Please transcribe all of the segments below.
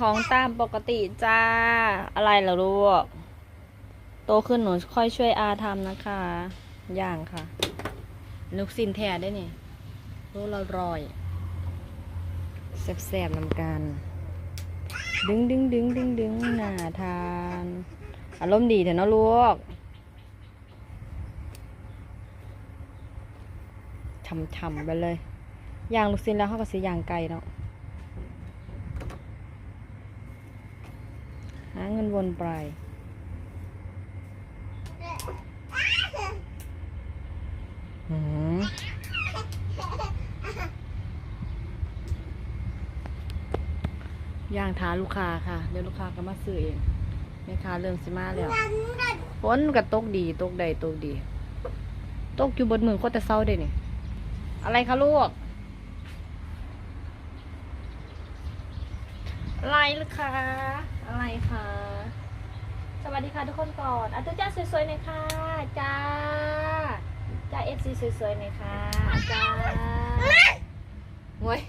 ของตามปกติจ้า อะไรเหรอลูก โตขึ้นหนูค่อยช่วยอาทำนะคะ อย่างค่ะ ลูกสินแท้ได้นี่รู้ละรอยแซ่บๆนำกัน ดึงดึงดึงดึงดึงหนาทาน อารมณ์ดีเถอะนาะลูกช่ำๆไปเลย อย่างลูกสินแล้วเขาก็สิย่างไก่เนาะ หา เงินวนไปหือย่างท้าลูกค้าค่ะ เดี๋ยวลูกค้าก็มาซื้อเองแม่ค้าเริ่มสิมาแล้วฝนก็ตกดี ตกใดตกดี ตกอยู่บนมือโคตรเศร้าเด้นี่อะไรคะลูก อะไรลูกค้า อะไรคะสวัสดีค่ะทุกคนก่อนอะทุกจ้าสวยๆหน่อยค่ะจ้าจ้าเอฟซีสวยๆหน่อยค่ะจ้าโว้ย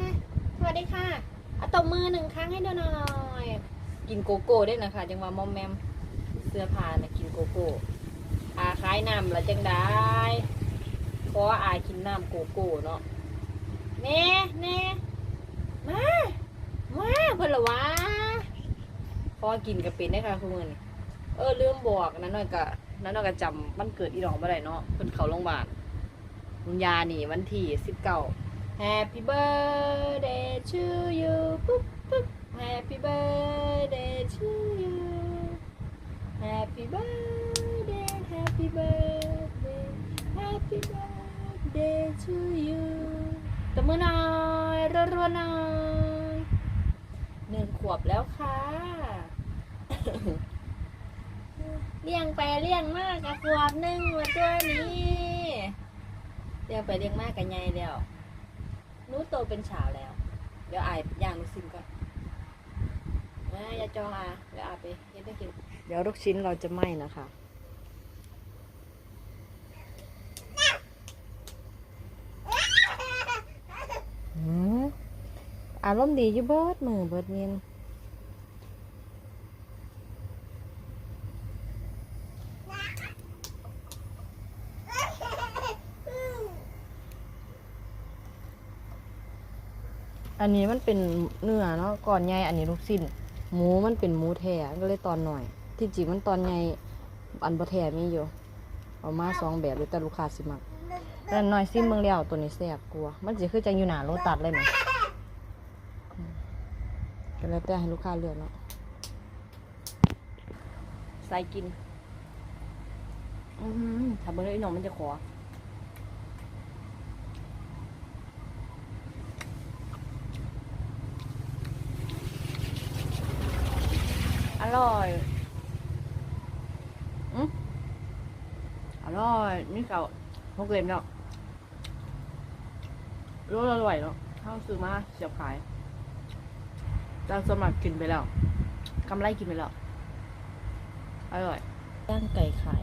นี่สวัสดีค่ะเอาตบมือหนึ่งครั้งให้ดูหน่อยกินโกโก้ได้นะคะจังหวะมอมแมมเสื้อผ้านะกินโกโก้อาขายน้ำละจังได้เพราะว่าอากินน้ำโกโก้เนาะเน่เน่มา มาเพิ่นละวะพอกินกับเป็นได้ค่ะคุณมือนี่เออลืมบอกนั้นหน่อยกะนั้นหน่อยกะจำวันเกิดอีดอกบ่ได้เนาะเพิ่นเขาโรงพยาบาลคุณยานี่วันที่สิบเก้า Happy birthday to you ปุ๊บปุ๊บ Happy birthday to you Happy birthday Happy birthday Happy birthday to you ตบมือหน่อยรัวๆหน่อย หนึ่งขวบแล้วค่ะเลี้ยงไปเลี้ยงมากกับขวบหนึ่งมาตัวนี้เลี้ยงไปเลี้ยงมากกับไงแล้วนู้โตเป็นสาวแล้ว เดี๋ยวอายย่างลูกชิ้นก่อนอ่าอย่าจองอะเดี๋ยวอาไปเฮ็ดได้กินเดี๋ยวลูกชิ้นเราจะไหม้นะคะอืม อารมณ์ดีอยู่เบิดมือเบิดเย็นอันนี้มันเป็นเนื้อเนาะก่อนใหญ่อันนี้ลูกสิ้น หมูมันเป็นหมูแท้ก็เลยตอนหน่อย ที่จริงมันตอนใหญ่อันบ่แท้มีอยู่เอามาสองแบบเลยแต่ลูกค้าสิมักแต่น้อยซิเมืองเลี้ยวตัวนี้แซ่บกลัวามันสิคือจังอยู่หนาโลตัดเลยไหม ก็แล้วแต่ให้ลูกค้าเลือกเนาะส่กิน อืมถ้าเบอร์ไอ้หนมมันจะขอ อร่อย อืมอร่อย นี่เก่าพกเล่มแล้วรสอร่อยเนาะข้าวซื้อมาเสียบขาย จางสมัครกินไปแล้วกำไรกินไปแล้ว อร่อยย่างไก่ขาย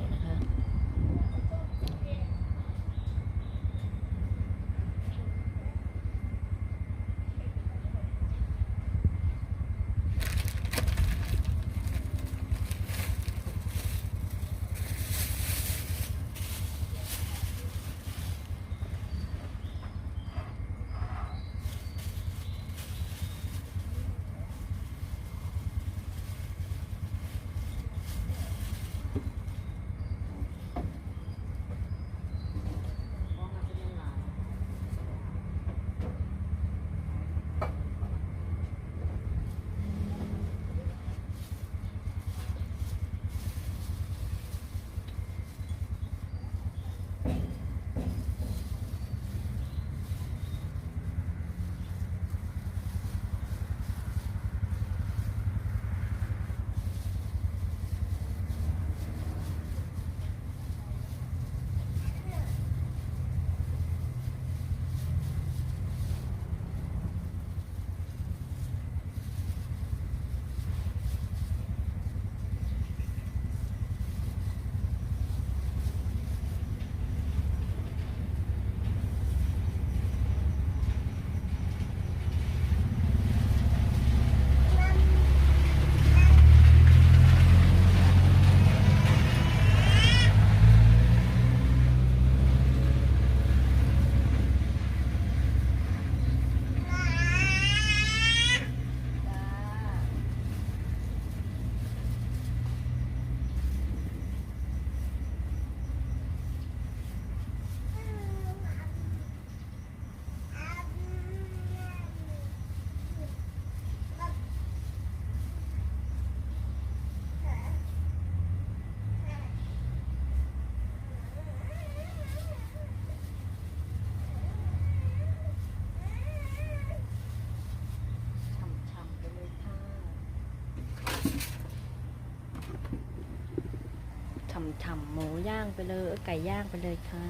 ำๆหมูย่างไปเลยเอ้ยไก่ย่างไปเลยค่ะ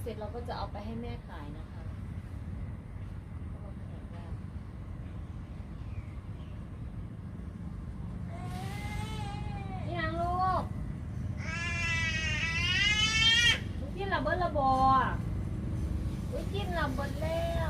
เสร็จเราก็จะเอาไปให้แม่ขายนะคะนี่นางลูกลูกกินระเบิดระบอลูกกินระเบิดแล้ว